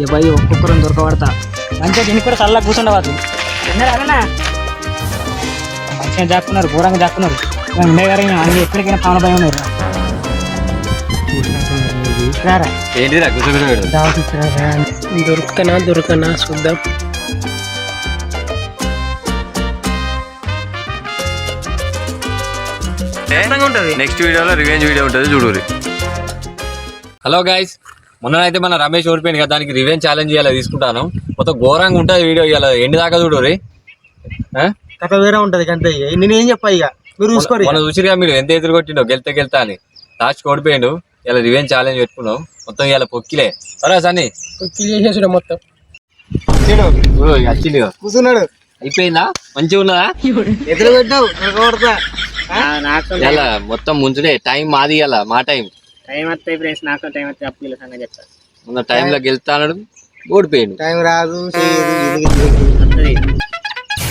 ఇక పోయి ఒక్కొక్కరు దొరకబడతా. మంచిగా దీనికి కూడా చల్లగా కూర్చుండవచ్చు మంచిగా జాక్కున్నారు ఘోరంగా జాక్కున్నారు. ఉండే గారు అన్ని ఎక్కడికైనా పాన భయం ఉన్నారు. దొరకనా దొరకనా చూద్దాం. నెక్స్ట్ వీడియోలో రివెంజ్ వీడియో ఉంటుంది చూడురి హలో గైస్ మొన్ననైతే మన రమేష్ ఓడిపోయింది కదా దానికి రివెంజ్ ఛాలెంజ్ ఇవాళ తీసుకుంటాను. మొత్తం ఘోరంగా ఉంటుంది వీడియో ఇవాళ ఎండి దాకా చూడురి ఆ? కథ వేరే ఉంటది కంటే నేను ఏం చెప్పా ఇక? మీరు చూసుకోరు మొన్న చూసిరుగా మీరు ఎంత ఎదురు కొట్టిండో గెలితే గెలుతా అని. లాస్ట్ ఓడిపోయిండు ఇలా రివెంజ్ ఛాలెంజ్ పెట్టుకున్నాం. మొత్తం ఇవాళ పొక్కిలే. సరే సన్ని. చేసేసాడు మొత్తం. చూడు వచ్చింది. కూర్చున్నాడు. అయిపోయిందా? మంచిగా ఉన్నదా? ఎదురు పెట్టావు ఇలా మొత్తం ముంచుడే టైం మాది ఇలా మా టైం. టైం వస్తాయి ఫ్రెండ్స్ నాకు టైం వస్తే అప్పుడు సంగతి చెప్తా. మొన్న టైంలో గెలుతా అన్నాడు ఓడిపోయిండు. టైం రాదు వస్తుంది.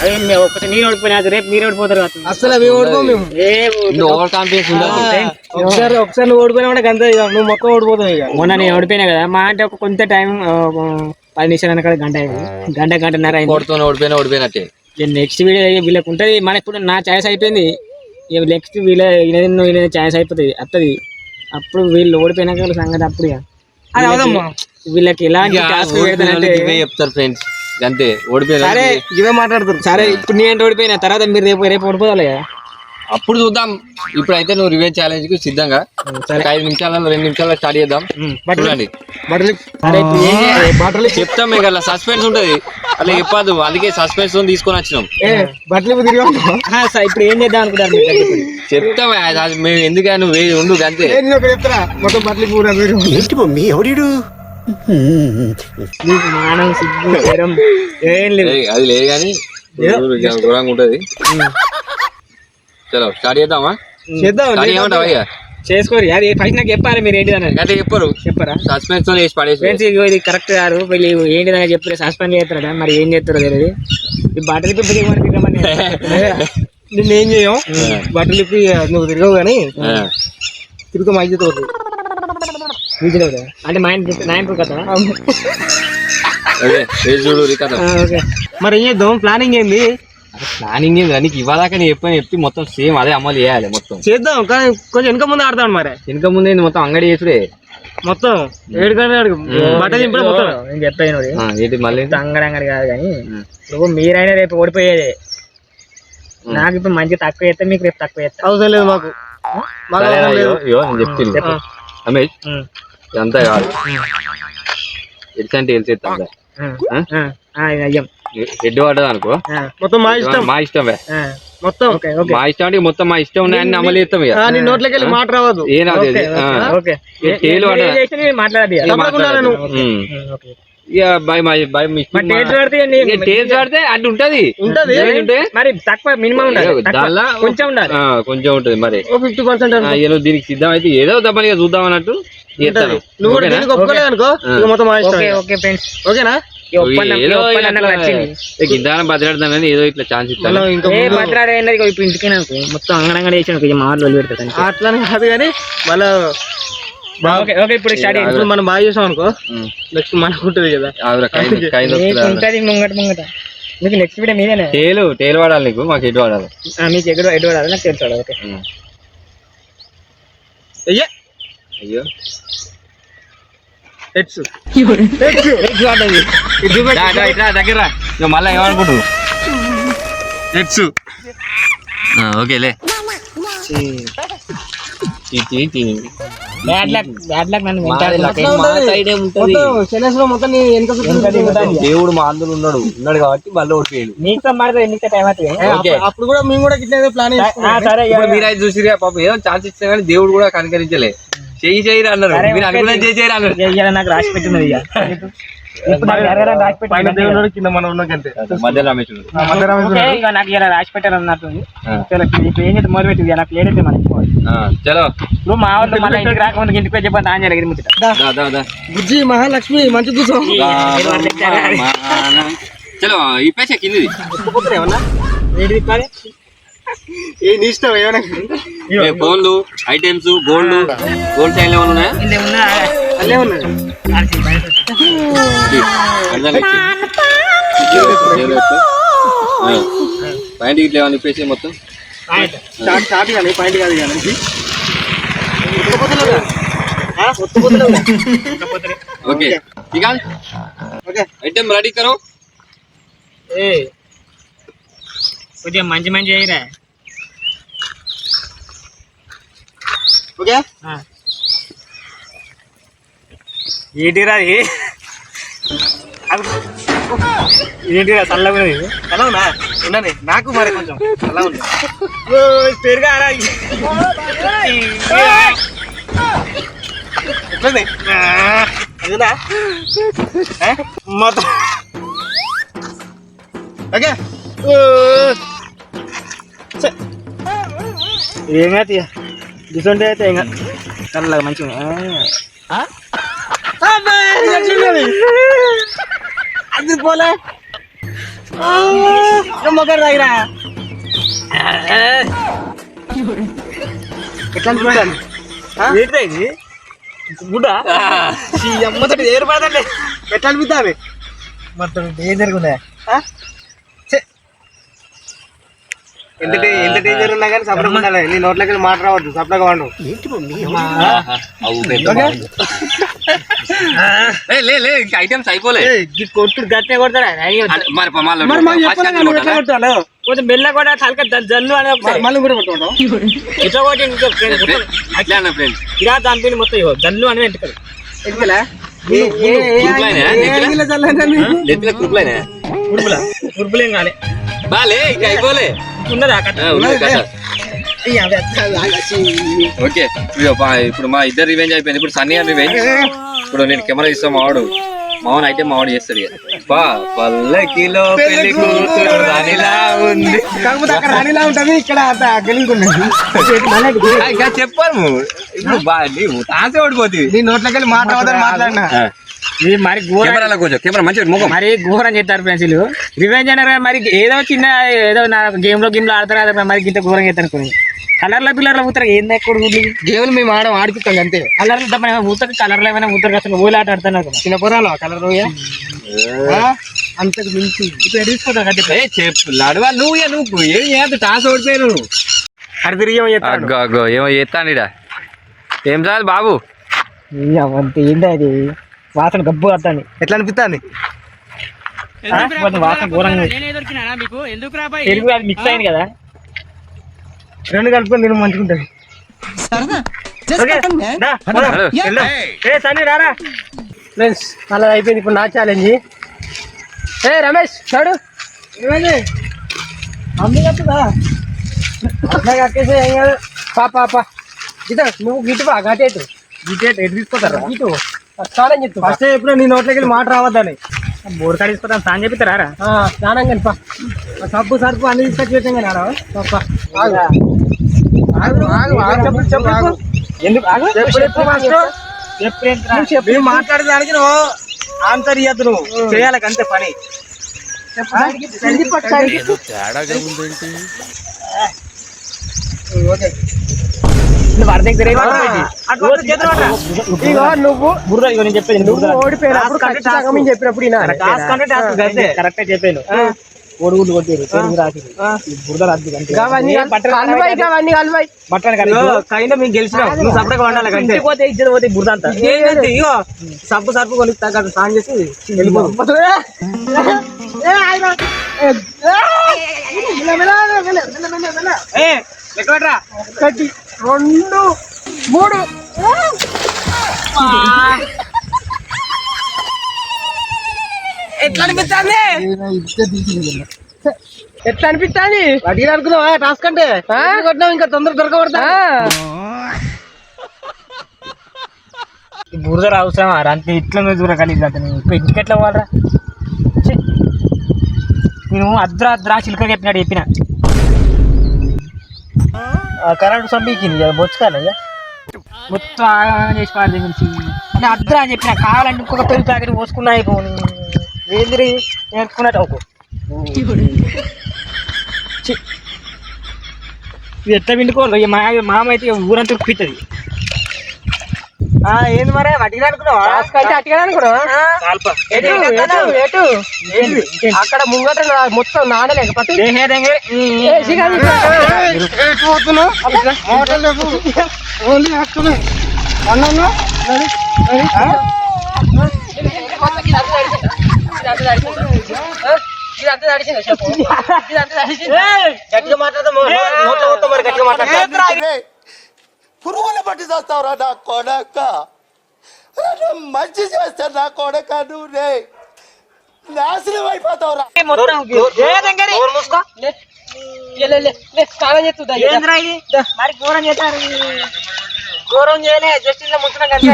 అదే మేము ఒక్కటి నేను ఓడిపోయినా రేపు మీరు ఓడిపోతారు కదా. అసలు మేము ఓడిపోం మేము. ఏ ఓవర్ కాన్ఫిడెన్స్ ఉండదు ఒకసారి ఒకసారి నువ్వు ఓడిపోయినా కూడా నువ్వు మొత్తం ఓడిపోతావు ఇక. మొన్న నేను ఓడిపోయినా కదా మా అంటే ఒక కొంత టైం పది నిమిషాలు వెనకాల గంట గంట గంటన్నర అయింది. కొడుతూ ఓడిపోయినా ఓడిపోయినట్టే. నెక్స్ట్ వీడియో వీళ్ళకి ఉంటుంది మన ఇప్పుడు నా ఛాయిస్ అయిపోయింది. నెక్స్ట్ వీళ్ళ ఈయన ఛాయిస్ అయిపోతుంది వస్తుంది అప్పుడు వీళ్ళు ఓడిపోయినాక సంగతి అప్పుడు ఇక. అది అవదమ్మా. వీళ్ళకి ఎలాంటి టాస్క్ పెడతానంటే ఇవే చెప్తారు ఫ్రెండ్స్ అంతే ఓడిపోయినా సరే ఇవే మాట్లాడుతారు సరే ఇప్పుడు నేను ఓడిపోయిన తర్వాత మీరు రేపు రేపు ఓడిపోవాలి కదా. అప్పుడు చూద్దాం. ఇప్పుడైతే నువ్వు రివెంజ్ ఛాలెంజ్కి సిద్ధంగా ఐదు నిమిషాలలో రెండు నిమిషాల్లో స్టార్ట్ చేద్దాం. చూడండి. చెప్తాం మీకు అలా సస్పెన్స్ ఉంటది. అలా చెప్పదు. అందుకే సస్పెన్స్ తీసుకొని వచ్చినాం. ఇప్పుడు ఏం చేద్దాం అనుకుంటారు. చెప్తాం మేము ఎందుకని నువ్వు వేయి ఉండు అంతే మొత్తం బట్టలు మానం ఏం లేదు. అది లేదు కానీ దూరంగా ఉంటది. చలో స్టార్ట్ చేద్దామా? చేద్దాం చేసుకోరు. అది ఫస్ట్ నాకు చెప్పాలి మీరు ఏంటిది అనేది అయితే చెప్పరు. చెప్పరా? సస్పెన్స్తో వేసి పడేసి. ఇది కరెక్ట్ గారు. వీళ్ళు ఏంటిదని చెప్పి సస్పెండ్ చేస్తారట. మరి ఏం చేస్తారో తెలియదు. ఈ బట్టలు దిగమని నిన్ను ఏం చేయం? బట్టలు ఇప్పి నువ్వు తిరగవు కానీ కూడా. అంటే మా ఆయన నా ఆయన కదా చూడు మరి ఏం చేద్దాం? ప్లానింగ్ ఏంది? ప్లానింగ్ ఏంది నీకు ఇవ్వదాకా చెప్పని చెప్తే మొత్తం సేమ్ అదే అమలు చేయాలి మొత్తం. చేద్దాం కానీ కొంచెం వెనక ముందు ఆడతాం మరి. వెనక ముందే ఇది మొత్తం అంగడి చేసుడే? మొత్తం ఏడు గంటల బట్టలు చింపడే మొత్తం. నేను చెప్పాను అది. ఆ, ఏంటి మళ్ళీ? అంగడి అంగడి కాదు కానీ నువ్వు మీరైనా రేపు ఓడిపోయేది. నాకు ఇప్పుడు మంచి తక్కువ చేస్తే మీకు రేపు తక్కువ చేస్తా. అవసరం లేదు మాకు. చెప్తాను రమేష్. ఇదంతా కాదు. అంటే అయ్యం. హెడ్ పడ్డది అనుకో. మొత్తం మా ఇష్టం. మా ఇష్టమే. ఆ. మొత్తం మా ఇష్టం అంటే మొత్తం మా ఇష్టం ఉన్నాయని అమలు చేస్తాం ఇక. ఆ, నీ నోట్లోకి వెళ్ళి మాట రావద్దు. ఏం రాదు ఇది. ఇక. బై మై బై మరి టేస్ట్ పడితే నీ- ఇక టేల్స్ పడితే అడ్డు ఉంటది. మరి తక్కువ మినిమం ఉండాలి. తక్కువ. కొంచెం ఉండాలి. ఆ, కొంచెం ఉంటది మరి. ఓ ఫిఫ్టీ పర్సెంట్ ఆ, ఏదో దీనికి సిద్ధం అయితే ఏదో దబ్బనిగా చూద్దాం అన్నట్టు చేస్తాను. నువ్వు కూడా ఓకేనా? దీనికి ఒప్పుకోలేదు అనుకో. ఇక మొత్తం మా ఇష్టం ఓకే ఇక. ఓకే ఫ్రెండ్స్ ఓకేనా? ఈ ఒప్పందం ఈ ఏదో ఒప్పందం నాకు నచ్చింది. గిద్దానం బదిలాడతానని ఏదో ఇట్లా ఛాన్స్ ఇస్తాను. మనం ఇంకా ఏ భద్రాడు అయినది ఇగో ఇప్పుడు ఇంటికి నాకు మొత్తం అంగడంగడ చేసాను కొంచెం మా వాళ్ళు పెడతాను అట్లానే కాదు కానీ మళ్ళా ఓకే ఓకే ఇప్పుడు స్టార్ట్ ఇప్పుడు మనం బాగా చేసాం అనుకో. నెక్స్ట్ మనకు ఉంటుంది కదా. ఉంటుంది ముంగట ముంగట. మీకు నెక్స్ట్ వీడియో మీదేనే? టేలు టేలు వాడాలి నీకు మాకు హెడ్ వాడాలి. ఆ, మీకు ఎక్కడ ఎటు పడాలి నాకు తెలుసు ఓకే. అయ్యే. అయ్యో. హెడ్స్. రా, రా, ఇట్రా, దగ్గర. ఇక మళ్ళా ఏమనుకుంటు హెడ్స్. ఓకేలే బ్యాడ్ లక్ బ్యాడ్ లక్ నన్ను వెంటాడి మొత్తం శనేష్లో మొత్తం నీ వెనక చుట్టూ దేవుడు మా అందులో ఉన్నాడు. ఉన్నాడు కాబట్టి మళ్ళీ ఓడిపోయాడు. ఎన్నిక టైం అవుతుంది? అప్పుడు- కూడా మేము కూడా ఇట్లా ప్లాన్ సరే మీరు అయితే చూసిరా పాపం ఏదో ఛాన్స్ ఇచ్చినా కానీ దేవుడు కూడా కనికరించలే. చెయ్యి చేయరు అన్నారు. మీరు. అనుకున్నా చేయి చేయరు అన్నారు. నాకు రాసి పెట్టినది పైన పెట్టినది దేవుడు కింద. మనం ఉన్నకంతే. మధ్య రమేషుడు ఓకే, ఇక నాకు ఇలా రాసి పెట్టారు అన్నట్టు ఆ. చలో ఇప్పుడు ఏం చేస్తే మొదలు పెట్టి ఇక నాకు ప్లేట్ అయితే మర్చిపోవాలి ఆ, చలో. ఇప్పుడు మా వాళ్ళు మళ్ళీ ఇంటికి రాకముందు ఇంటికి చెప్పండి ముచ్చట దా. బుజ్జి మహాలక్ష్మి మంచి కూర్చో చలో ఈ పేస కిందిది? ఏమన్నా? ఏంటి తిప్పాలి? ఏ నీ ఇష్టం ఏమన్నా ఏ, ఫోన్లు ఐటమ్స్ గోల్డ్ గోల్డ్ ఏమైనా ఉన్నాయా? ఇందులో ఉన్నా అల్లే ఉన్నది ఆర్సీ బయట. పాయింట్ ఇట్లా ఏమని చెప్పేసి మొత్తం స్టార్ట్ కానీ పాయింట్ కాదు కానీ ఓకే ఓకే ఐటమ్ రెడీ కరో ఏ కొద్దిగా మంచి మంచి అయ్యిరా ఓకే. ఏంటిరా అది? ఏంటిరా చల్లగా ఉన్నది ఎలా ఉన్నా నాకు మరి కొంచెం అలా ఉంది. పెరుగా ఎట్లుంది? అదినా మొత్తం. ఓకే. ఏమైతే డిసెంట్ అయితే ఇంకా చల్లగా మంచిగా అది? పోలే. మొగ్గరు దగ్గర ఎట్లా ఏంటిదా ఇది? గుడ్డ? ఈ అమ్మతో ఏర్పడదండి. ఎట్లా అనిపిస్తుంది మొత్తం ఏం ఎంత ఎంత డేంజర్ ఉన్నా కానీ సపరేట్ ఉండాలి నీ నోట్లోకి మాట రావద్దు సపరేట్గా వాడు లే లే ఇంకా ఐటమ్స్ అయిపోలే కొట్టుడు గట్టే కొడతారా మరి కొంచెం మెల్ల కూడా తలక జల్లు అని మళ్ళీ కూడా కొట్టుకుంటాం ఇట్లా కొట్టి అట్లా అన్న ఫ్రెండ్స్ ఇలా దాని మొత్తం జల్లు అని వెంటకలు కురుకులైనా ఉరుపుల ఉరుపులేం కాలే బాలే ఇంకా అయిపోలే ఉన్నదా. ఓకే ఇప్పుడు మా ఇద్దరు రివెంజ్ అయిపోయింది. ఇప్పుడు సన్నీ అని రివెంజ్ ఇప్పుడు నేను కెమెరా ఇస్తాం మావాడు. మావన్ అయితే మావాడు చేస్తాడు ఇక. పా పల్లకిలో పెళ్ళి కూతురు రాణిలా ఉంది. కాకపోతే అక్కడ రాణిలా ఉంటుంది ఇక్కడ అంత ఇంకా చెప్పాను ఇప్పుడు బా తాసే ఓడిపోతుంది. నీ నోట్లోకి వెళ్ళి మాట్లాడినా. ఇది మరి ఘోరం. కెమెరాలో కొంచెం కెమెరా మంచిగా ముఖం. మరి ఘోరం చేస్తారు ఫ్రెండ్స్ వీళ్ళు. రివెంజ్ అన్నారు కదా, మరి ఏదో చిన్న ఏదో నా గేమ్లో గేమ్లో ఆడతారు కదా మరి ఇంత ఘోరం చేస్తారు అనుకుని కలర్ల పిల్లర్ల ఊతారు. ఏంది ఎక్కడ ఊర్లు గేమ్లు మేము ఆడం ఆడిపిస్తాం అంతే. కలర్లు తప్ప ఊతకు కలర్లు ఏమైనా ఊతారు? కదా ఊళ్ళు ఆట ఆడుతున్నారు కదా. చిన్న పొరాలు కలర్ అంతకు మించి. ఇప్పుడు ఏ చెప్పు. లడవా నువ్వు నువ్వు ఏం చేయద్దు టాస్ ఓడిపోయాను అటు తిరిగి ఏమో అగ్గో ఏమో చేస్తాను ఏం చాలు బాబు? అంత ఏంది అది? వాసన గబ్బు వస్తాను ఎట్లా అనిపిస్తుంది వాసన ఘోరంగా పెరుగు అది మిక్స్ అయింది కదా. రెండు కలుపుకొని నేను మంచుకుంటుంది రారా. ఫ్రెండ్స్ అలా అయిపోయింది ఇప్పుడు నా ఛాలెంజ్ ఏ రమేష్ చూడు. ఏమైంది? అమ్మి కట్టుదా? కట్టేసే ఏం కాదు. పా పా పా. గిట నువ్వు గిటు బా గటేటు ఇటు ఎటు తీసుకొస్తారా? గిటు. స్నానం చెప్తా ఫస్ట్ ఎప్పుడు నీ నోట్లోకి వెళ్ళి మాట రావద్దని. బోర్ కాడ తీసుకొస్తాం సాయం చెప్పిస్తారా ఆ, స్నానం కానీ పా ఆ సబ్బు సరుపు అన్ని తీసుకొచ్చి పెట్టాం కానీ ఆడ పా ఆగు. ఆగు ఆగు ఆగు. చెప్పు చెప్పు ఆగు. ఎందుకు ఆగు? చెప్పు చెప్పు మాస్టర్ నువ్వు చెప్పు. నువ్వు మాట్లాడేదానికి నువ్వు ఆన్సర్ ఇవ్వద్దు నువ్వు. చేయాలి అంతే పని. ఓకే. నువ్వు ఇగో బుర్ర ఇగో నేను చెప్పేది నువ్వు ఓడిపోయినప్పుడు మేము చెప్పినప్పుడు. కరెక్ట్ చెప్పాను ఒడుగులు కొట్టారు రాసిరు ఈ బురద మేము గెలిచినాం నువ్వు పోతే బురద అంతా ఏంటంటే ఇగో సబ్బు సరుపు కొని తగ్గ స్నానం చేసి ఏ. ఏ, రెండు మూడు. ఎట్లా అనిపిస్తుంది ఎట్లా అనిపిస్తుంది అడిగిన అనుకున్నావా? టాస్క్ అంటే? కొట్టినావు? ఇంకా తొందర దొరకబడతా బురద అవసరం అంత ఇట్లా మీద దూరం కలిగి అతను ఇప్పుడు ఇంటికి ఎట్లా పోవాలరా. నేను అద్రా అద్రా చిలుక చెప్పినాడు చెప్పిన. కరెంట్ సొంబీకింది కదా బొచ్చుకాలి మొత్తం ఆగమాగం చేసి గురించి. నేను అద్రా అని చెప్పిన కావాలంటే ఇంకొక పెళ్ళి ప్యాకెట్ పోసుకున్నా అయిపోను ఏంది నేర్చుకున్నట్టు ఒక ఇది ఎట్లా పిండుకోవాలి ఇక మా మామ అయితే ఊరంతా ఉప్పిస్తుంది ఏంది మరి ఎటు అక్కడ ముంగట మొత్తం నాడలేక పట్టు గట్టిగా మాట్లాడదాం నోట్లో మొత్తం మరి గట్టిగా మాట్లాడతా పురుగులు పట్టి చేస్తావురా నా కొడక. రే, మంచి చేస్తా నా కొడక నువ్వు రే. నాశనం అయిపోతావురా. మరి ఘోరం చేస్తారు ఘోరం చేయలే జస్ట్ ఇలా కంటే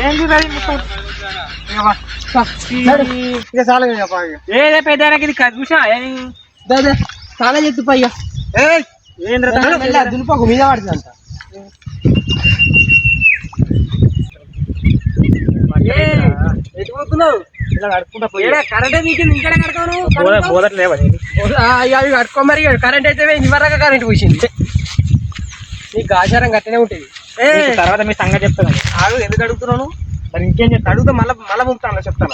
ఏంది? ఇక చాలా పెద్ద చూసా స్నానం చేస్తు పయ్యా ఏంద్రా దులుపకు మీద పడుతుంది అంత ఎటు పోతున్నావు? ఇలా కడుక్కుంటా పోయి. కరెంటే మీకు ఇంకడే కడతాను బోదర్ లేవా అవి కట్టుకో మరి కరెంట్ అయితే ఇవరగా కరెంట్ పోసింది. నీకు ఆచారం గట్టనే ఉంటుంది. తర్వాత మీ సంగతి చెప్తాను. ఆగు ఎందుకు అడుగుతున్నాను మరి ఇంకేం చెప్తా అడుగుతా మళ్ళీ మళ్ళీ పంపుతాను చెప్తాను.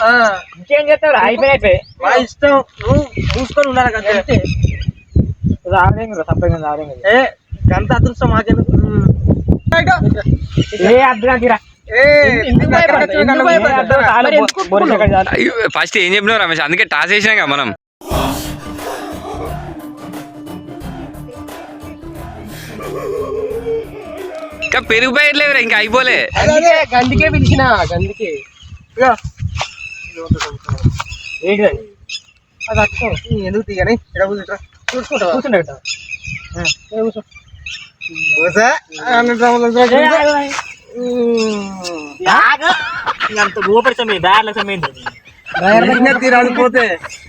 ఇంకేం చేస్తావు అయిపోయి అయిపోయి మా ఇష్టం నువ్వు చూసుకొని ఉండాలి కదా రావడం తప్పేం రావడం ఏ అంత అదృష్టం మాకెందుకు? ఏ అర్థం ఫస్ట్ ఏం చెప్పినావు రమేష్? అందుకే టాస్ వేసినాం కదా మనం. ఇంకా పెరిగిపోయట్లేవురా ఇంకా అయిపోలే. గందికే పిలిచిన గందికే. ఎందుకు తీయని? ఇక్కడ కూర్చుంటా చూసుకుంటా కూర్చుండే కదా. కూర్చో. అంత సమయం పోతే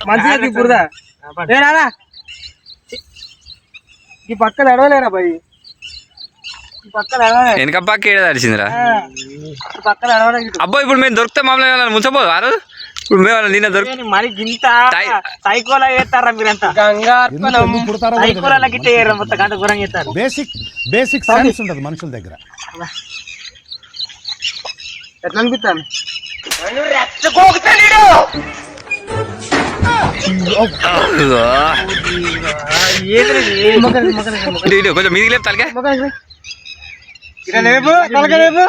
మంచిగా ఈ పక్కన ఎడవలేరా భయ్ వెనక పక్క పక్కన. అబ్బో ఇప్పుడు మేము దొరికితే మమ్మల్ని ముంచబోదు ఆరు? ఇప్పుడు నిన్న దొరికి మరి గింత సైకోలా చేస్తారా మీరంతా గంగార్పణం సైకోలా గిట్ట చేయరు మొత్తం గంట ఘోరం చేస్తారు బేసిక్ బేసిక్ సైన్స్ ఉంటుంది మనుషుల దగ్గర ఎట్లా అనిపిస్తాను కొంచెం మీదికి లేపు తలకే ఇక్కడ లేపు తలక లేపు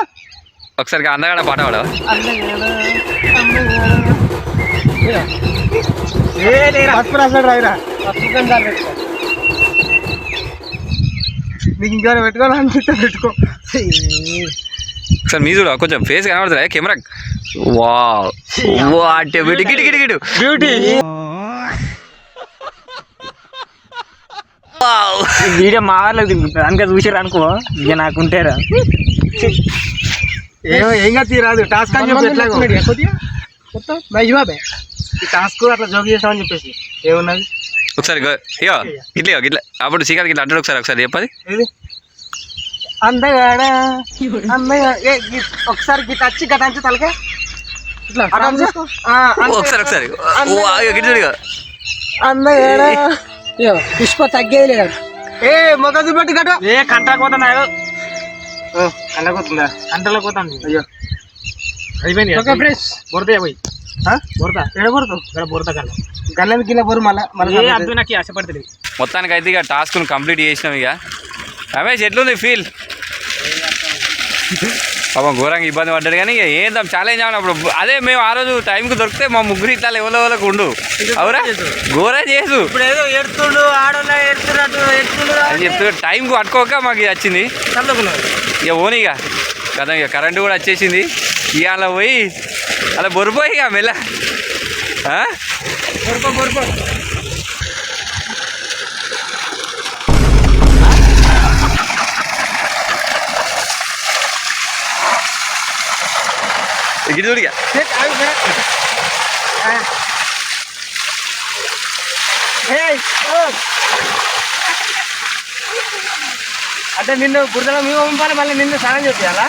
ఒకసారి అందగాడ పాట పాడవా? నీకు ఇంకా పెట్టుకోవాలనిపిస్తే పెట్టుకో. ఒకసారి మీ చూడ కొంచెం ఫేస్ కనబడుతుందా? కెమెరా వా వాట్ బ్యూటీ గిటి గిటి గిటు. బ్యూటీ వీడియో మా వాళ్ళకి తిరుగుతుంది. అందుకే చూసారు అనుకో. ఇక నాకుంటేరా ఏమో ఏం కాదు తీరాదు. టాస్క్ అని చెప్పి ఎట్లా మొత్తం ఈ టాస్క్ అట్లా జోక్ చేస్తామని చెప్పేసి. ఏమున్నది? ఒకసారి ఇగో ఇట్లా ఇట్లా అప్పుడు శ్రీకాంత్ ఇట్లా అంటాడు ఒకసారి ఒకసారి చెప్పది. అందగాడా? అందగా ఒకసారి గిట్ వచ్చి గట అంచు. తలకే. ఒకసారి ఒకసారి. అందగాడా? పుష్ప తగ్గేది లేదు. ఏ మొగ చూపెట్టి గట ఏ కంట అయ్యో. అయిపోయింది ఫ్రెష్. పోయి? ఇక్కడ కళ్ళ గిల్ల బొరు మళ్ళా? మళ్ళీ నాకు ఆశపడతలేదు మొత్తానికి అయితే ఇక టాస్క్ కంప్లీట్ చేసినాం ఇక. రమేష్ ఎట్లుంది ఫీల్? పాపం ఘోరంగా ఇబ్బంది పడ్డాడు కానీ ఇక ఏందాం ఛాలెంజ్ అవును అప్పుడు? అదే మేము ఆ రోజు టైంకి దొరికితే మా ముగ్గురు ఇట్లా ఎవరో ఎవరికి ఉండు. అవురా? ఘోరం చేసు ఇప్పుడు ఏదో ఎడుతుండు ఆడోళ్ళ ఎడుతున్నట్టు ఎడుతుండు అని చెప్తూ టైంకి పట్టుకోక మాకు వచ్చింది. ఇక ఓని ఇక. కదా ఇక. కరెంటు కూడా వచ్చేసింది. ఇక అలా పోయి అలా బొరిపోయి ఇక మెల్ల. ఆ? ఇటు చూడు ఇక. అంటే నిన్ను బురదలో మేము పంపాలి మళ్ళీ నిన్ను స్నానం చేయాలా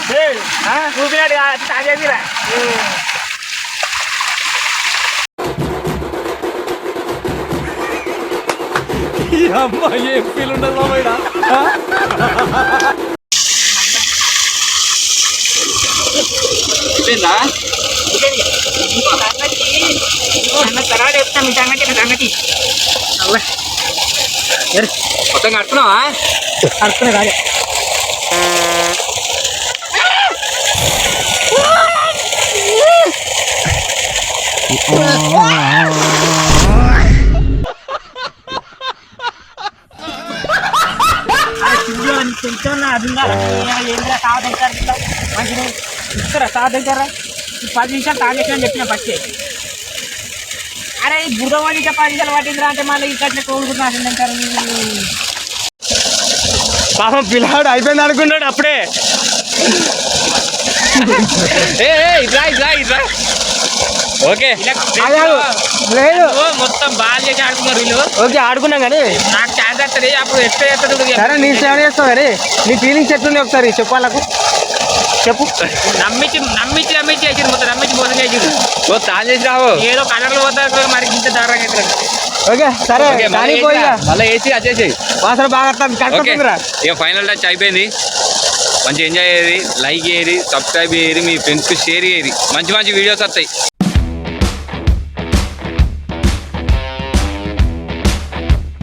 చూపినట్టు తాగేదిరా అమ్మ ఏం ఫీల్ ఉండదు మామయ్య సంగతి? సంగతి సంగతి మొత్తం కడుతున్నావా సాధించారు మంచిగా ఇస్తారా సాధించారా పది నిమిషాలు తాగేసిన చెప్పిన పచ్చి అరే ఈ బుధవాడి పది నిమిషాలు పట్టిందిరా అంటే మళ్ళీ ఇక్కడ కోరుకుంటున్నారు పాపం పిల్లాడు అయిపోయింది అనుకున్నాడు అప్పుడే. ఏ ఏ, ఇట్రా ఇట్రా ఇట్రా ఓకే. లేదు. మొత్తం బాగా చేసి ఆడుతున్నారు వీళ్ళు. ఓకే ఆడుకున్నాం కానీ. నాకు ఛాన్స్ వస్తుంది అప్పుడు ఎట్లా చేస్తాడు. సరే నీ సేవ చేస్తావు కానీ నీ ఫీలింగ్స్ ఎట్లున్నాయి ఒకసారి చెప్పాలకు చెప్పు. నమ్మించి నమ్మించి నమ్మించి వేసిరు మొత్తం నమ్మించి మోసం చేసిరు ఓ తాను చేసి రావు ఏదో కలర్లు పోతారు మరి ఇంత దారుణంగా ఓకే సరే మళ్ళీ వేసి వచ్చేసేయి వాసన బాగా ఇక ఫైనల్ టచ్ అయిపోయింది. మంచి ఎంజాయ్ చేయరు లైక్ చేయరు సబ్స్క్రైబ్ చేయరు మీ ఫ్రెండ్స్కి షేర్ చేయరు మంచి మంచి వీడియోస్ వస్తాయి.